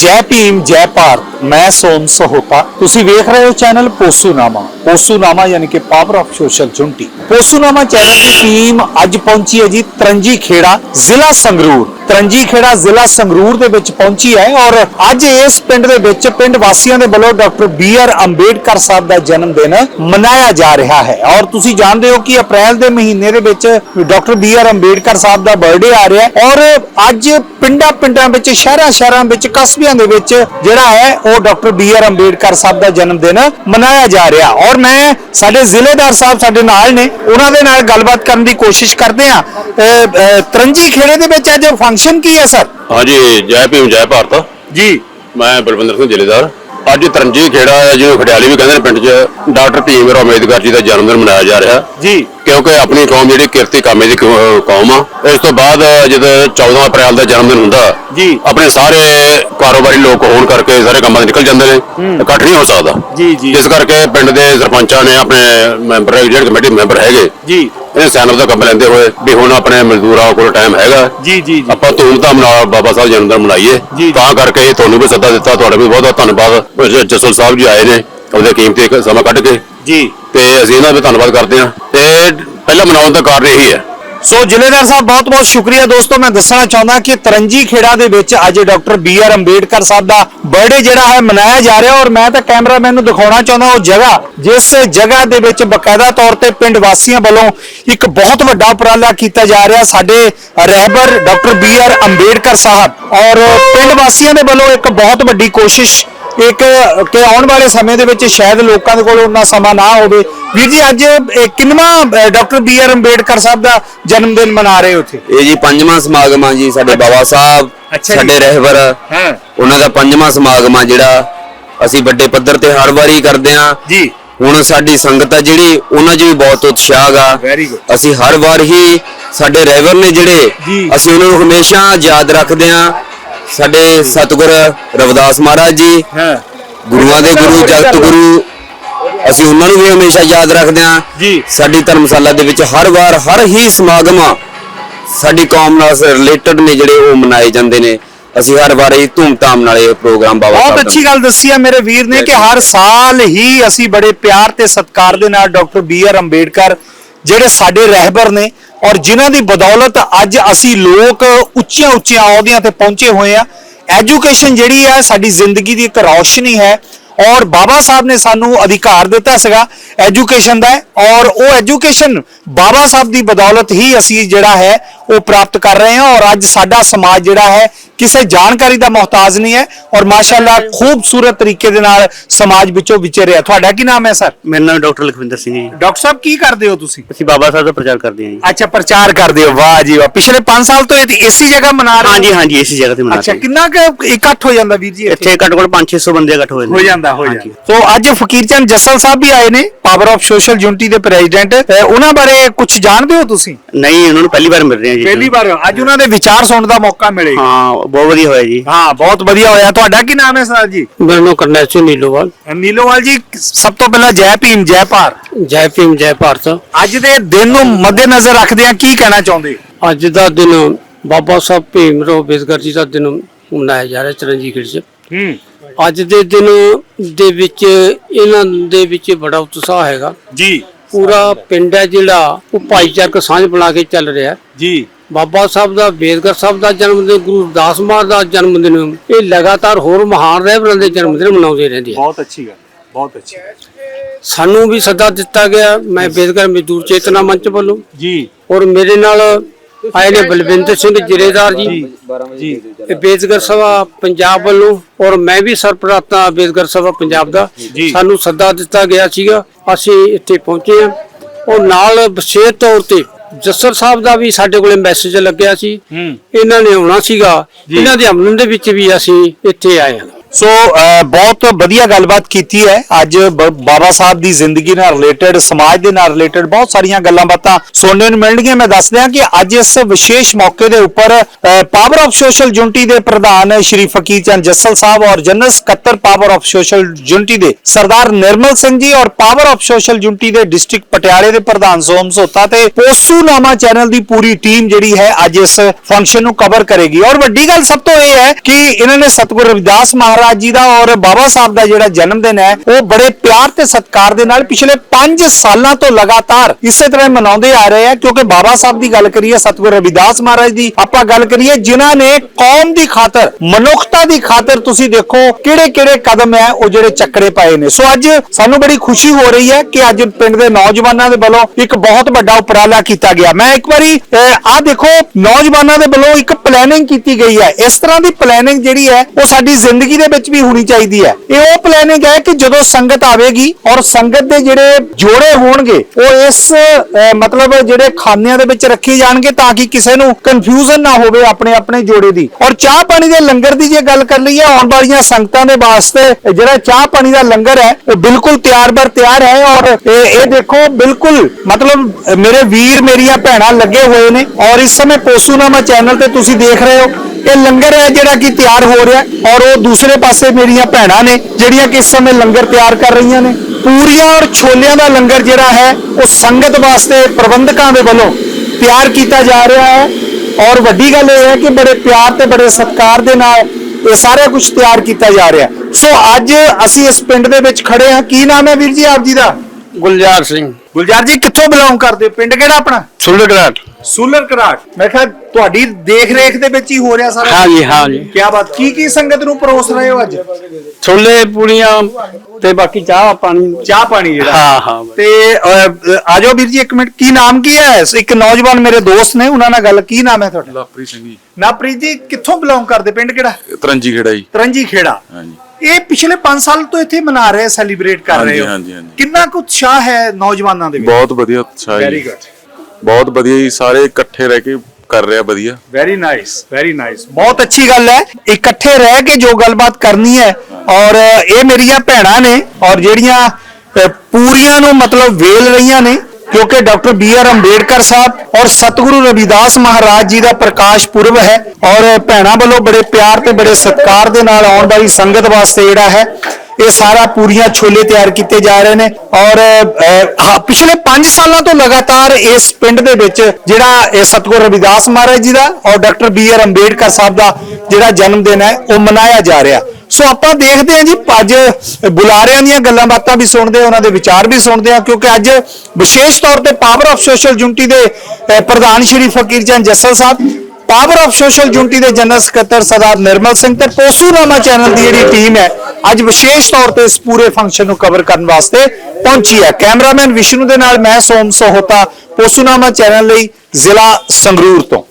ਜੈ ਭੀਮ, ਜੈ ਭਾਰਤ, ਮੈਂ ਸੋਮ ਸਹੋਤਾ। ਤੁਸੀਂ ਵੇਖ ਰਹੇ ਹੋ ਚੈਨਲ ਪੋਸੂਨਾਮਾ। ਪੋਸੂਨਾਮਾ ਯਾਨੀ ਕਿ power of social unity Posunama channel the team ਅੱਜ ਪਹੁੰਚੀ ਹੈ ਜੀ ਤਰੰਜੀ ਖੇੜਾ ਜ਼ਿਲ੍ਹਾ ਸੰਗਰੂਰ। ਤਰੰਜੀ ਖੇੜਾ ਜ਼ਿਲ੍ਹਾ ਸੰਗਰੂਰ ਦੇ ਵਿੱਚ ਪਹੁੰਚੀ ਹੈ ਔਰ ਅੱਜ ਇਸ ਪਿੰਡ ਦੇ ਵਿੱਚ ਪਿੰਡ ਵਾਸੀਆਂ ਦੇ ਵੱਲੋਂ doctor B R Ambedkar sahib ਦਾ ਜਨਮ ਦਿਨ ਮਨਾਇਆ ਜਾ ਰਿਹਾ ਹੈ। ਔਰ ਤੁਸੀਂ ਜਾਣਦੇ ਹੋ ਕਿ ਅਪ੍ਰੈਲ ਦੇ ਮਹੀਨੇ ਦੇ ਵਿੱਚ doctor B R Ambedkar sahib ਦਾ ਬਰਥਡੇ ਆ ਰਿਹਾ ਹੈ ਔਰ ਅੱਜ ਪਿੰਡਾਂ ਪਿੰਡਾਂ ਵਿੱਚ ਸ਼ਹਿਰਾਂ ਸ਼ਹਿਰਾਂ ਵਿੱਚ, ਕਸਬਿਆਂ ਦੇ ਵਿੱਚ ਜਿਹੜਾ ਹੈ ਉਹ doctor B R Ambedkar sahib ਦਾ ਜਨਮ ਦਿਨ ਮਨਾਇਆ ਜਾ ਰਿਹਾ। ਔਰ ਮੈਂ ਸਾਡੇ ਜ਼ਿਲ੍ਹੇਦਾਰ ਸਾਹਿਬ ਸਾਡੇ ਨਾਲ ਨੇ ਉਹਨਾਂ ਦੇ ਨਾਲ ਗੱਲਬਾਤ ਕਰਨ ਦੀ ਕੋਸ਼ਿਸ਼ ਕਰਦੇ ਆ ਤਰੰਜੀ ਖੇੜੇ ਦੇ ਵਿੱਚ ਅੱਜ ਫੰਕਸ਼ਨ ਕੀ ਹੈ ਸਰ ਹਾਂਜੀ ਜੈ ਭੀਮ ਜੈ ਭਾਰਤ। ਜੀ। ਮੈਂ ਬਲਵਿੰਦਰ ਸਿੰਘ ਜ਼ਿਲ੍ਹੇਦਾਰ। ਅੱਜ ਤਰੰਜੀ ਖੇੜਾ ਹੈ ਜਿਹਨੂੰ ਖੜਿਆਲੀ ਵੀ ਕਹਿੰਦੇ ਨੇ ਪਿੰਡ 'ਚ। ਡਾਕਟਰ ਭੀਮ ਰਾਓ ਅੰਬੇਦਕਰ ਜੀ ਦਾ ਜਨਮ ਦਿਨ ਮਨਾਇਆ ਜਾ ਰਿਹਾ। ਜੀ। ਕਿਉਂਕਿ ਆਪਣੀ ਕੌਮ ਜਿਹੜੀ ਕਿਰਤੀ ਕਾਮੇ ਦੀ ਕੌਮ ਆ ਇਸ ਤੋਂ ਬਾਅਦ ਜਦੋਂ 14 ਅਪ੍ਰੈਲ ਦਾ ਜਨਮ ਦਿਨ ਹੁੰਦਾ ਜੀ। ਆਪਣੇ ਸਾਰੇ ਕਾਰੋਬਾਰੀ ਲੋਕ ਹੋਣ ਕਰਕੇ ਸਾਰੇ ਕੰਮਾਂ 'ਤੇ ਨਿਕਲ ਜਾਂਦੇ ਨੇ ਇਕੱਠ ਨਹੀਂ ਹੋ ਸਕਦਾ। ਜੀ, ਜੀ। ਜਿਸ ਕਰਕੇ ਪਿੰਡ ਦੇ ਸਰਪੰਚਾਂ ਨੇ ਆਪਣੇ ਮੈਂਬਰ ਜਿਹੜੇ ਕਮੇਟੀ ਮੈਂਬਰ ਹੈਗੇ ਜੀ। ਇਹ ਸੈਨਰ ਦਾ ਕੰਮ ਲੈਂਦੇ ਹੋਏ ਵੀ ਹੁਣ ਆਪਣੇ ਮਜ਼ਦੂਰਾਂ ਕੋਲ ਟਾਈਮ ਹੈਗਾ। ਜੀ ਜੀ ਆਪਾਂ ਧੂਮਧਾਮ ਨਾਲ ਬਾਬਾ ਸਾਹਿਬ ਜਨਮ ਦਿਨ ਮਨਾਈਏ। ਤਾਂ ਕਰਕੇ ਤੁਹਾਨੂੰ ਵੀ ਸੱਦਾ ਦਿੱਤਾ ਤੁਹਾਡਾ ਵੀ ਬਹੁਤ ਬਹੁਤ ਧੰਨਵਾਦ ਜਸਲ ਸਾਹਿਬ ਜੀ ਆਏ ਨੇ। ਉਹਦੇ ਕੀਮਤੀ ਇੱਕ ਸਮਾਂ ਕੱਢ ਕੇ। ਜੀ। ਤੇ ਅਸੀਂ ਇਹਨਾਂ ਦਾ ਧੰਨਵਾਦ ਕਰਦੇ ਹਾਂ। ਤੇ ਪਹਿਲਾਂ ਮਨਾਉਣ ਦਾ ਕਾਰਨ ਇਹੀ ਹੈ। ਸੋ ਜ਼ਿਲ੍ਹੇਦਾਰ ਸਾਹਿਬ ਬਹੁਤ ਬਹੁਤ ਸ਼ੁਕਰੀਆ ਦੋਸਤੋ। ਮੈਂ ਦੱਸਣਾ ਚਾਹੁੰਦਾ ਕਿ ਤਰੰਜੀ ਖੇੜਾ ਦੇ ਵਿੱਚ ਅੱਜ doctor B R Ambedkar sahib ਦਾ ਬਰਥਡੇ ਜਿਹੜਾ ਹੈ ਮਨਾਇਆ ਜਾ ਰਿਹਾ ਔਰ ਮੈਂ ਤਾਂ ਕੈਮਰਾਮੈਨ ਨੂੰ ਦਿਖਾਉਣਾ ਚਾਹੁੰਦਾ ਉਹ ਜਗ੍ਹਾ ਜਿਸ ਜਗ੍ਹਾ ਦੇ ਵਿੱਚ ਬਕਾਇਦਾ ਤੌਰ ਤੇ ਪਿੰਡ ਵਾਸੀਆਂ ਵੱਲੋਂ ਇੱਕ ਬਹੁਤ ਵੱਡਾ ਉਪਰਾਲਾ ਕੀਤਾ ਜਾ ਰਿਹਾ। ਸਾਡੇ ਰਹਿਬਰ ਡਾਕਟਰ ਬੀ ਆਰ ਅੰਬੇਡਕਰ ਸਾਹਿਬ ਔਰ ਪਿੰਡ ਵਾਸੀਆਂ ਦੇ ਵੱਲੋਂ ਇੱਕ ਬਹੁਤ ਵੱਡੀ ਕੋਸ਼ਿਸ਼ ਇੱਕ ਕਿ ਆਉਣ ਵਾਲੇ ਸਮੇਂ ਦੇ ਵਿੱਚ ਸ਼ਾਇਦ ਲੋਕਾਂ ਦੇ ਕੋਲ ਉਹਨਾਂ ਸਮਾਂ ਨਾ ਹੋਵੇ। ਵੀਰ ਜੀ ਅੱਜ ਕਿੰਨਵਾਂ ਡਾਕਟਰ ਬੀ ਆਰ ਅੰਬੇਡਕਰ ਸਾਹਿਬ ਦਾ ਜਨਮ ਦਿਨ ਮਨਾ ਰਹੇ ਹੋ ਉੱਥੇ ਇਹ ਜੀ ਪੰਜਵਾਂ ਸਮਾਗਮ ਆ ਜੀ ਸਾਡੇ ਬਾਬਾ ਸਾਹਿਬ। ਸਾਡੇ ਰਹਿਬਰ ਹਾਂ। ਉਹਨਾਂ ਦਾ ਪੰਜਵਾਂ ਸਮਾਗਮ ਆ ਜਿਹੜਾ ਅਸੀਂ ਵੱਡੇ ਪੱਧਰ ਤੇ ਹਰ ਵਾਰੀ ਕਰਦੇ ਆ ਜੀ। ਹੁਣ ਸਾਡੀ ਸੰਗਤ ਆ ਜਿਹੜੀ ਉਹਨਾਂ 'ਚ ਵੀ ਬਹੁਤ ਉਤਸ਼ਾਹ good. ਅਸੀਂ ਹਰ ਵਾਰ ਹੀ ਸਾਡੇ ਰਹਿਬਰ ਨੇ ਜਿਹੜੇ। ਅਸੀਂ ਉਹਨਾਂ ਨੂੰ ਹਮੇਸ਼ਾ ਯਾਦ ਰੱਖਦੇ ਆ ਸਾਡੇ ਸਤਿਗੁਰ ਰਵਿਦਾਸ ਮਹਾਰਾਜ ਜੀ ਹਾਂ। ਗੁਰੂਆਂ ਦੇ ਗੁਰੂ ਜਗਤ ਗੁਰੂ ਅਸੀਂ ਉਹਨਾਂ ਨੂੰ ਵੀ ਹਮੇਸ਼ਾ ਯਾਦ ਰੱਖਦੇ ਆ ਜੀ। ਸਾਡੀ ਧਰਮਸ਼ਾਲਾ ਦੇ ਵਿੱਚ ਹਰ ਵਾਰ ਹਰ ਹੀ ਸਮਾਗਮ ਸਾਡੀ ਕੌਮ ਨਾਲ ਰਿਲੇਟਡ ਨੇ ਜਿਹੜੇ ਉਹ ਮਨਾਏ ਜਾਂਦੇ ਨੇ। ਅਸੀਂ ਹਰ ਵਾਰ ਇਹ ਧੂਮਧਾਮ ਨਾਲ ਇਹ ਪ੍ਰੋਗਰਾਮ ਬਾਬਾ ਬਹੁਤ ਅੱਛੀ ਗੱਲ ਦੱਸੀ ਆ ਮੇਰੇ ਵੀਰ ਨੇ ਕਿ ਹਰ ਸਾਲ ਹੀ ਅਸੀਂ ਬੜੇ ਪਿਆਰ ਤੇ ਸਤਿਕਾਰ ਦੇ ਨਾਲ ਡਾਕਟਰ ਬੀ ਆਰ ਅੰਬੇਡਕਰ ਜਿਹੜੇ ਸਾਡੇ ਰਹਿਬਰ ਨੇ ਔਰ ਜਿਨ੍ਹਾਂ ਦੀ ਬਦੌਲਤ ਅੱਜ ਅਸੀਂ ਲੋਕ ਉੱਚੀਆਂ ਉੱਚੀਆਂ ਅਹੁਦਿਆਂ ਤੇ ਪਹੁੰਚੇ ਹੋਏ ਆ। ਐਜੂਕੇਸ਼ਨ ਜਿਹੜੀ ਹੈ ਸਾਡੀ ਜ਼ਿੰਦਗੀ ਦੀ ਇੱਕ ਰੌਸ਼ਨੀ ਹੈ। ਔਰ ਬਾਬਾ ਸਾਹਿਬ ਨੇ ਸਾਨੂੰ ਅਧਿਕਾਰ ਦਿੱਤਾ ਸੀਗਾ ਐਜੂਕੇਸ਼ਨ ਦਾ ਔਰ ਉਹ ਐਜੂਕੇਸ਼ਨ ਬਾਬਾ ਸਾਹਿਬ ਦੀ ਬਦੌਲਤ ਹੀ ਅਸੀਂ ਜਿਹੜਾ ਹੈ ਉਹ ਪ੍ਰਾਪਤ ਕਰ ਰਹੇ ਹਾਂ ਔਰ ਅੱਜ ਸਾਡਾ ਸਮਾਜ ਜਿਹੜਾ ਹੈ ਕਿਸੇ ਜਾਣਕਾਰੀ ਦਾ ਮੁਹਤਾਜ ਨਹੀਂ ਹੈ ਔਰ ਮਾਸ਼ਾਅੱਲਾ ਖੂਬਸੂਰਤ ਤਰੀਕੇ ਦੇ ਨਾਲ ਸਮਾਜ ਵਿੱਚੋਂ ਵਿਚਰਿਆ ਤੁਹਾਡਾ ਕੀ ਨਾਮ ਹੈ ਸਰ? ਮੇਰਾ ਨਾਮ ਡਾਕਟਰ ਲਖਵਿੰਦਰ ਸਿੰਘ ਜੀ। ਡਾਕਟਰ ਸਾਹਿਬ ਕੀ ਕਰਦੇ ਹੋ ਤੁਸੀਂ? ਅਸੀਂ ਬਾਬਾ ਸਾਹਿਬ ਦਾ ਪ੍ਰਚਾਰ ਕਰਦੇ ਹਾਂ ਜੀ। ਅੱਛਾ ਪ੍ਰਚਾਰ ਕਰਦੇ ਹੋ। ਵਾਹ ਜੀ ਵਾਹ। ਪਿਛਲੇ 5 ਸਾਲ ਤੋਂ ਇਹ ਇਸੇ ਜਗ੍ਹਾ ਮਨਾ ਰਹੇ ਹੋ? ਹਾਂਜੀ ਹਾਂਜੀ ਇਸੇ ਜਗ੍ਹਾ ਤੇ ਮਨਾਤੇ ਅੱਛਾ ਕਿੰਨਾ ਕੁ ਇਕੱਠ ਹੋ ਜਾਂਦਾ ਵੀਰ ਜੀ ਇੱਥੇ? ਘੱਟੋ ਘੱਟ 5-600 ਬੰਦੇ ਇਕੱਠ ਹੋਏ ਨੇ। ਹੋ ਜਾਂਦਾ। ਹੋ ਹਾਂਜੀ। ਜਾਂਦਾ ਸੋ ਅੱਜ ਫਕੀਰ ਚੰਦ ਜੱਸਲ ਸਾਹਿਬ ਵੀ ਆਏ ਨੇ ਪਾਵਰ ਆਫ ਸੋਸ਼ਲ ਯੂਨਿਟੀ ਦੇ ਪ੍ਰੈਜ਼ੀਡੈਂਟ ਉਹਨਾਂ ਬਾਰੇ ਕੁਝ ਜਾਣਦੇ ਹੋ ਤੁਸੀਂ? ਨਹੀਂ ਉਹਨਾਂ ਨੂੰ ਪਹਿਲੀ ਵਾਰ ਮਿਲ ਰਹੇ ਹਾਂ ਜੀ। ਪਹਿਲੀ ਵਾਰ ਅੱਜ ਉਹਨਾਂ ਦੇ ਵਿਚਾਰ ਸੁਣਨ ਦਾ ਮੌਕਾ ਮਿਲੇਗਾ ਹਾਂ ਬਹੁਤ ਵਧੀਆ ਹੋਇਆ ਜੀ। ਹਾਂ ਬਹੁਤ ਵਧੀਆ ਹੋਇਆ। ਤੁਹਾਡਾ ਕੀ ਨਾਮ ਹੈ ਸਰ ਜੀ? ਮੇਰਾ ਨਾਮ ਕਰਨੈਲ ਸਿੰਘ ਨੀਲੋਵਾਲ। ਨੀਲੋਵਾਲ ਜੀ ਸਭ ਤੋਂ ਪਹਿਲਾਂ ਜੈ ਭੀਮ ਜੈ ਭਾਰਤ। ਜੈ ਭੀਮ ਜੈ ਭਾਰਤ। ਅੱਜ ਦੇ ਦਿਨ ਨੂੰ ਮੱਦੇਨਜ਼ਰ ਰੱਖਦੇ ਆ ਕੀ ਕਹਿਣਾ ਚਾਹੁੰਦੇ? ਹੋ? ਅੱਜ ਦਾ ਦਿਨ ਬਾਬਾ ਸਾਹਿਬ ਭੀਮ ਰਾਓ ਅੰਬੇਦਕਰ ਜੀ ਦਾ ਦਿਨ ਮਨਾਇਆ ਜਾ ਰਿਹਾ ਚਰਨਜੀਤ ਚ। ਹੂੰ। ਅੱਜ ਦੇ ਦਿਨ ਦੇ ਵਿੱਚ ਇਹਨਾਂ ਦੇ ਵਿੱਚ ਬੜਾ ਉਤਸ਼ਾਹ ਹੈਗਾ। ਜੀ। ਪੂਰਾ ਪਿੰਡ ਹੈ ਜਿਹੜਾ ਉਹ ਭਾਈਚਾਰਕ ਸਾਂਝ ਬਣਾ ਕੇ ਚੱਲ ਰਿਹਾ। ਜੀ। ਬਾਬਾ ਸਾਹਿਬ ਦਾ ਅੰਬੇਦਕਰ ਸਾਹਿਬ ਦਾ ਜਨਮ ਦਿਨ ਗੁਰੂ ਰਵਿਦਾਸ ਮਹਾਰਾਜ ਦਾ ਜਨਮ ਦਿਨ ਇਹ ਲਗਾਤਾਰ ਹੋਰ ਮਹਾਨ ਰਹਿਬਰਾਂ ਦੇ ਜਨਮ ਦਿਨ ਮਨਾਉਂਦੇ ਰਹਿੰਦੇ ਆ। ਬਹੁਤ ਅੱਛੀ ਗੱਲ ਬਹੁਤ ਅੱਛੀ ਸਾਨੂੰ ਵੀ ਸੱਦਾ ਦਿੱਤਾ ਗਿਆ ਮੈਂ ਅੰਬੇਦਕਰ ਮਜ਼ਦੂਰ ਚੇਤਨਾ ਮੰਚ ਵੱਲੋਂ। ਜੀ। ਔਰ ਮੇਰੇ ਨਾਲ ਆਏ ਨੇ ਬਲਵਿੰਦਰ ਸਿੰਘ ਜਰੇਦਾਰ ਜੀ। ਜੀ ਤੇ ਬੇਦਗਰ ਸਭਾ ਪੰਜਾਬ ਵੱਲੋਂ ਔਰ ਮੈਂ ਵੀ ਸਰਪ੍ਰਸਤਾ ਬੇਦਗਰ ਸਭਾ ਪੰਜਾਬ ਦਾ। ਸਾਨੂੰ ਸੱਦਾ ਦਿੱਤਾ ਗਿਆ ਸੀਗਾ ਅਸੀਂ ਇੱਥੇ ਪਹੁੰਚੇ ਹਾਂ। ਔਰ ਨਾਲ ਵਿਸ਼ੇਸ਼ ਤੌਰ ਤੇ ਜੱਸਰ ਸਾਹਿਬ ਦਾ ਵੀ ਸਾਡੇ ਕੋਲੇ ਮੈਸੇਜ ਲੱਗਿਆ ਸੀ। ਇਹਨਾਂ ਨੇ ਆਉਣਾ ਸੀਗਾ। ਇਹਨਾਂ ਦੇ ਅਮਨ ਦੇ ਵਿੱਚ ਵੀ ਅਸੀਂ ਇੱਥੇ ਆਏ ਹਾਂ। ਸੋ ਬਹੁਤ ਵਧੀਆ ਗੱਲਬਾਤ ਕੀਤੀ ਹੈ। ਅੱਜ ਬਾਬਾ ਸਾਹਿਬ ਦੀ ਜ਼ਿੰਦਗੀ ਨਾਲ ਰਿਲੇਟਡ ਸਮਾਜ ਦੇ ਨਾਲ ਰਿਲੇਟਡ ਬਹੁਤ ਸਾਰੀਆਂ ਗੱਲਾਂ ਬਾਤਾਂ ਸੁਣਨ ਨੂੰ ਮਿਲਣਗੀਆਂ। ਮੈਂ ਦੱਸ ਦਿਆਂ ਕਿ ਅੱਜ ਇਸ ਵਿਸ਼ੇਸ਼ ਮੌਕੇ ਦੇ ਉੱਪਰ ਪਾਵਰ ਆਫ ਸੋਸ਼ਲ ਯੂਨਿਟੀ ਦੇ ਪ੍ਰਧਾਨ ਸ਼੍ਰੀ ਫਕੀਰ ਚੰਦ ਜੱਸਲ ਸਾਹਿਬ ਔਰ ਜਨਰਲ ਸਕੱਤਰ ਪਾਵਰ ਆਫ ਸੋਸ਼ਲ ਯੂਨਿਟੀ ਦੇ ਸਰਦਾਰ ਨਿਰਮਲ ਸਿੰਘ ਜੀ ਔਰ ਪਾਵਰ ਆਫ ਸੋਸ਼ਲ ਯੂਨਿਟੀ ਦੇ ਡਿਸਟ੍ਰਿਕਟ ਪਟਿਆਲੇ ਦੇ ਪ੍ਰਧਾਨ ਸੋਮ ਸੋਤਾ ਤੇ ਪੋਸੂਨਾਮਾ ਚੈਨਲ ਦੀ ਪੂਰੀ ਟੀਮ ਜਿਹੜੀ ਹੈ ਅੱਜ ਇਸ ਫੰਕਸ਼ਨ ਨੂੰ ਕਵਰ ਕਰੇਗੀ। ਔਰ ਵੱਡੀ ਗੱਲ ਸਭ ਤੋਂ ਇਹ ਹੈ ਕਿ ਇਹਨਾਂ ਨੇ ਸਤਿਗੁਰੂ ਰਵਿਦਾਸ ਮਹਾਰਾਜ ਜੀ ਦਾ ਔਰ ਬਾਬਾ ਸਾਹਿਬ ਦਾ ਜਿਹੜਾ ਜਨਮ ਦਿਨ ਹੈ, ਉਹ ਬੜੇ ਪਿਆਰ ਤੇ ਸਤਿਕਾਰ ਦੇ ਨਾਲ ਪਿਛਲੇ 5 ਸਾਲਾਂ ਤੋਂ ਲਗਾਤਾਰ ਇਸੇ ਤਰ੍ਹਾਂ ਮਨਾਉਂਦੇ ਆ ਰਹੇ ਆ। ਕਿਉਂਕਿ ਬਾਬਾ ਸਾਹਿਬ ਦੀ ਗੱਲ ਕਰੀਏ, ਸਤਿਗੁਰੂ ਰਵਿਦਾਸ ਮਹਾਰਾਜ ਦੀ ਆਪਾਂ ਗੱਲ ਕਰੀਏ ਜਿਨ੍ਹਾਂ ਨੇ ਕੌਮ ਦੀ ਖਾਤਰ, ਮਨੁੱਖਤਾ ਦੀ ਖਾਤਰ ਤੁਸੀਂ ਦੇਖੋ ਕਿਹੜੇ ਕਿਹੜੇ ਕਦਮ ਹੈ, ਉਹ ਜਿਹੜੇ ਚੱਕਰੇ ਪਾਏ ਨੇ। ਸੋ ਅੱਜ ਸਾਨੂੰ ਬੜੀ ਖੁਸ਼ੀ ਹੋ ਰਹੀ ਹੈ ਕਿ ਅੱਜ ਪਿੰਡ ਦੇ ਨੌਜਵਾਨਾਂ ਦੇ ਵੱਲੋਂ ਇੱਕ ਬਹੁਤ ਵੱਡਾ ਉਪਰਾਲਾ ਕੀਤਾ ਗਿਆ। ਮੈਂ ਇੱਕ ਵਾਰੀ ਆਹ ਦੇਖੋ, ਨੌਜਵਾਨਾਂ ਦੇ ਵੱਲੋਂ ਇੱਕ ਪਲੈਨਿੰਗ ਕੀਤੀ ਗਈ ਹੈ। ਇਸ ਤਰ੍ਹਾਂ ਦੀ ਪਲੈਨਿੰਗ ਜਿਹੜੀ ਹੈ, ਉਹ ਸਾਡੀ ਜ਼ਿੰਦਗੀ ਦੇ ਵਿੱਚ ਵੀ ਹੋਣੀ ਚਾਹੀਦੀ ਹੈ। ਇਹ ਉਹ ਪਲੈਨਿੰਗ ਹੈ ਕਿ ਜਦੋਂ ਸੰਗਤ ਆਵੇਗੀ ਔਰ ਸੰਗਤ ਦੇ ਜਿਹੜੇ ਜੋੜੇ ਹੋਣਗੇ, ਉਹ ਇਸ ਮਤਲਬ ਜਿਹੜੇ ਖਾਨਿਆਂ ਦੇ ਵਿੱਚ ਰੱਖੇ ਜਾਣਗੇ ਤਾਂ ਕਿ ਕਿਸੇ ਨੂੰ ਕਨਫਿਊਜ਼ਨ ਨਾ ਹੋਵੇ ਆਪਣੇ ਆਪਣੇ ਜੋੜੇ ਦੀ। ਔਰ ਚਾਹ ਪਾਣੀ ਦੇ ਲੰਗਰ ਦੀ ਜੇ ਗੱਲ ਕਰ ਲਈਏ, ਆਉਣ ਵਾਲੀਆਂ ਸੰਗਤਾਂ ਦੇ ਵਾਸਤੇ ਜਿਹੜਾ ਚਾਹ ਪਾਣੀ ਦਾ ਲੰਗਰ ਹੈ, ਉਹ ਬਿਲਕੁਲ ਤਿਆਰ ਬਰ ਤਿਆਰ ਹੈ ਔਰ ਇਹ ਦੇਖੋ ਬਿਲਕੁਲ, ਮਤਲਬ, ਮੇਰੇ ਵੀਰ ਮੇਰੀਆਂ ਭੈਣਾਂ ਲੱਗੇ ਹੋਏ ਨੇ ਔਰ ਇਸ ਸਮੇਂ ਪੋਸੂਨਾਮਾ ਚੈਨਲ ਤੇ ਤੁਸੀਂ ਦੇਖ ਰਹੇ ਹੋ। ਇਹ ਲੰਗਰ ਹੈ ਜਿਹੜਾ ਕਿ ਤਿਆਰ ਹੋ ਰਿਹਾ ਔਰ ਉਹ ਦੂਸਰੇ ਪਾਸੇ ਮੇਰੀਆਂ ਭੈਣਾਂ ਨੇ ਜਿਹੜੀਆਂ ਕਿ ਇਸ ਸਮੇਂ ਲੰਗਰ ਤਿਆਰ ਕਰ ਰਹੀਆਂ ਨੇ। ਪੂਰੀਆਂ ਔਰ ਛੋਲਿਆਂ ਦਾ ਲੰਗਰ ਜਿਹੜਾ ਹੈ ਉਹ ਸੰਗਤ ਵਾਸਤੇ ਪ੍ਰਬੰਧਕਾਂ ਦੇ ਵੱਲੋਂ ਤਿਆਰ ਕੀਤਾ ਜਾ ਰਿਹਾ ਹੈ। ਔਰ ਵੱਡੀ ਗੱਲ ਇਹ ਹੈ ਕਿ ਬੜੇ ਪਿਆਰ ਤੇ ਬੜੇ ਸਤਿਕਾਰ ਦੇ ਨਾਲ ਇਹ ਸਾਰਾ ਕੁਝ ਤਿਆਰ ਕੀਤਾ ਜਾ ਰਿਹਾ। ਸੋ ਅੱਜ ਅਸੀਂ ਇਸ ਪਿੰਡ ਦੇ ਵਿੱਚ ਖੜੇ ਹਾਂ। ਕੀ ਨਾਮ ਹੈ ਵੀਰ ਜੀ ਆਪ ਜੀ ਦਾ? ਗੁਲਜ਼ਾਰ ਸਿੰਘ। ਗੁਲਜ਼ਾਰ ਜੀ ਕਿੱਥੋਂ ਬਿਲੋਂਗ ਕਰਦੇ ਹੋ? ਪਿੰਡ ਕਿਹੜਾ ਆਪਣਾ? ਸੁਲਗੜਾਟ ਸੂਲਰ ਕਰਾਟ। ਮੈਂ ਕਿਹਾ ਤੁਹਾਡੀ ਦੇਖ ਰੇਖ ਦੇ ਵਿੱਚ ਹੀ ਹੋ ਰਿਹਾ ਸਾਰਾ। ਹਾਂ ਜੀ ਹਾਂ ਜੀ ਕੀ ਬਾਤ ਕੀ ਕੀ ਸੰਗਤ ਨੂੰ ਪਰੋਸ ਰਹੇ ਹੋ ਅੱਜ? ਛੋਲੇ ਪੂਰੀਆਂ ਤੇ ਬਾਕੀ ਚਾਹ ਪਾਣੀ ਚਾਹ ਪਾਣੀ ਜਿਹੜਾ। ਹਾਂ ਹਾਂ। ਤੇ ਅਹ, ਆਜੋ ਵੀਰ ਜੀ ਇੱਕ ਮਿੰਟ। ਕੀ ਨਾਮ ਕੀ ਹੈ? ਇੱਕ ਨੌਜਵਾਨ ਮੇਰੇ ਦੋਸਤ ਨੇ ਉਹਨਾਂ ਨਾਲ ਗੱਲ। ਕੀ ਨਾਮ ਹੈ ਤੁਹਾਡਾ? ਲਾਪਰੀ ਸਿੰਘ ਜੀ। ਨਾਪ੍ਰੀਤ ਜੀ ਕਿੱਥੋਂ ਬਿਲੋਂਗ ਕਰਦੇ? ਪਿੰਡ ਕਿਹੜਾ? ਤਰੰਜੀ ਖੇੜਾ ਜੀ। ਤਰੰਜੀ ਖੇੜਾ। ਹਾਂਜੀ। ਇਹ ਪਿਛਲੇ 5 ਸਾਲ ਤੋਂ ਇੱਥੇ ਮਨਾ ਰਹੇ ਸੈਲੀਬ੍ਰੇਟ ਕਰ ਰਹੇ ਹਾਂਜੀ, ਹੋ। ਹਾਂਜੀ, ਹਾਂਜੀ। ਕਿੰਨਾ ਕੁ ਉਤਸ਼ਾਹ ਹੈ ਨੌਜਵਾਨਾਂ ਦੇ ਵਿੱਚ? ਬਹੁਤ ਵਧੀਆ ਉਤਸ਼ਾਹ ਜੀ। ਵੈਰੀ ਗੁੱਡ ਬਹੁਤ ਵਧੀਆ ਜੀ ਸਾਰੇ ਇਕੱਠੇ ਰਹਿ ਕੇ ਕਰ ਰਿਹਾ ਵਧੀਆ। ਵੈਰੀ ਨਾਈਸ ਵੈਰੀ ਨਾਈਸ ਬਹੁਤ ਅੱਛੀ ਗੱਲ ਹੈ ਇਕੱਠੇ ਰਹਿ ਕੇ ਜੋ ਗੱਲਬਾਤ ਕਰਨੀ ਹੈ ਔਰ ਇਹ ਮੇਰੀਆਂ ਭੈਣਾਂ ਨੇ ਔਰ ਜਿਹੜੀਆਂ ਪੂਰੀਆਂ ਨੂੰ ਮਤਲਬ ਵੇਲ ਰਹੀਆਂ ਨੇ ਕਿਉਂਕਿ doctor B R Ambedkar sahib ਔਰ ਸਤਿਗੁਰੂ ਰਵਿਦਾਸ ਮਹਾਰਾਜ ਜੀ ਦਾ ਪ੍ਰਕਾਸ਼ ਪੁਰਬ ਹੈ ਔਰ ਭੈਣਾਂ ਵੱਲੋਂ ਬੜੇ ਪਿਆਰ ਤੇ ਬੜੇ ਸਤਿਕਾਰ ਦੇ ਨਾਲ ਆਉਣ ਵਾਲੀ ਸੰਗਤ ਵਾਸਤੇ ਜਿਹੜਾ ਹੈ ਇਹ ਸਾਰਾ ਪੂਰੀਆਂ ਛੋਲੇ ਤਿਆਰ ਕੀਤੇ ਜਾ ਰਹੇ ਨੇ ਔਰ ਹਾਂ, ਪਿਛਲੇ 5 ਸਾਲਾਂ ਤੋਂ ਲਗਾਤਾਰ ਇਸ ਪਿੰਡ ਦੇ ਵਿੱਚ ਜਿਹੜਾ ਇਹ ਸਤਿਗੁਰੂ ਰਵਿਦਾਸ ਮਹਾਰਾਜ ਜੀ ਦਾ ਔਰ doctor B R Ambedkar sahib ਦਾ ਜਿਹੜਾ ਜਨਮ ਦਿਨ ਹੈ ਉਹ ਮਨਾਇਆ ਜਾ ਰਿਹਾ। ਸੋ ਆਪਾਂ ਦੇਖਦੇ ਹਾਂ ਜੀ ਅੱਜ ਬੁਲਾਰਿਆਂ ਦੀਆਂ ਗੱਲਾਂ ਬਾਤਾਂ ਵੀ ਸੁਣਦੇ ਹਾਂ ਉਹਨਾਂ ਦੇ ਵਿਚਾਰ ਵੀ ਸੁਣਦੇ ਹਾਂ ਕਿਉਂਕਿ ਅੱਜ ਵਿਸ਼ੇਸ਼ ਤੌਰ ਤੇ ਪਾਵਰ ਆਫ ਸੋਸ਼ਲ ਯੂਨਿਟੀ ਦੇ ਪ੍ਰਧਾਨ ਸ਼੍ਰੀ ਫਕੀਰ ਚੰਦ ਜੱਸਲ ਸਾਹਿਬ ਪਾਵਰ ਆਫ ਸੋਸ਼ਲ ਯੂਨਿਟੀ ਦੇ ਜਨਰਲ ਸਕੱਤਰ ਸਰਦਾਰ ਨਿਰਮਲ ਸਿੰਘ ਤੇ ਪੋਸੂਨਾਮਾ ਚੈਨਲ ਦੀ ਜਿਹੜੀ ਟੀਮ ਹੈ ਅੱਜ ਵਿਸ਼ੇਸ਼ ਤੌਰ ਤੇ ਇਸ ਪੂਰੇ ਫੰਕਸ਼ਨ ਨੂੰ ਕਵਰ ਕਰਨ ਵਾਸਤੇ ਪਹੁੰਚੀ ਹੈ। ਕੈਮਰਾਮੈਨ ਵਿਸ਼ਨੂੰ ਦੇ ਨਾਲ ਮੈਂ ਸੋਮ ਸੋਹਤਾ, ਪੋਸੂਨਾਮਾ ਚੈਨਲ ਲਈ ਜ਼ਿਲ੍ਹਾ ਸੰਗਰੂਰ ਤੋਂ।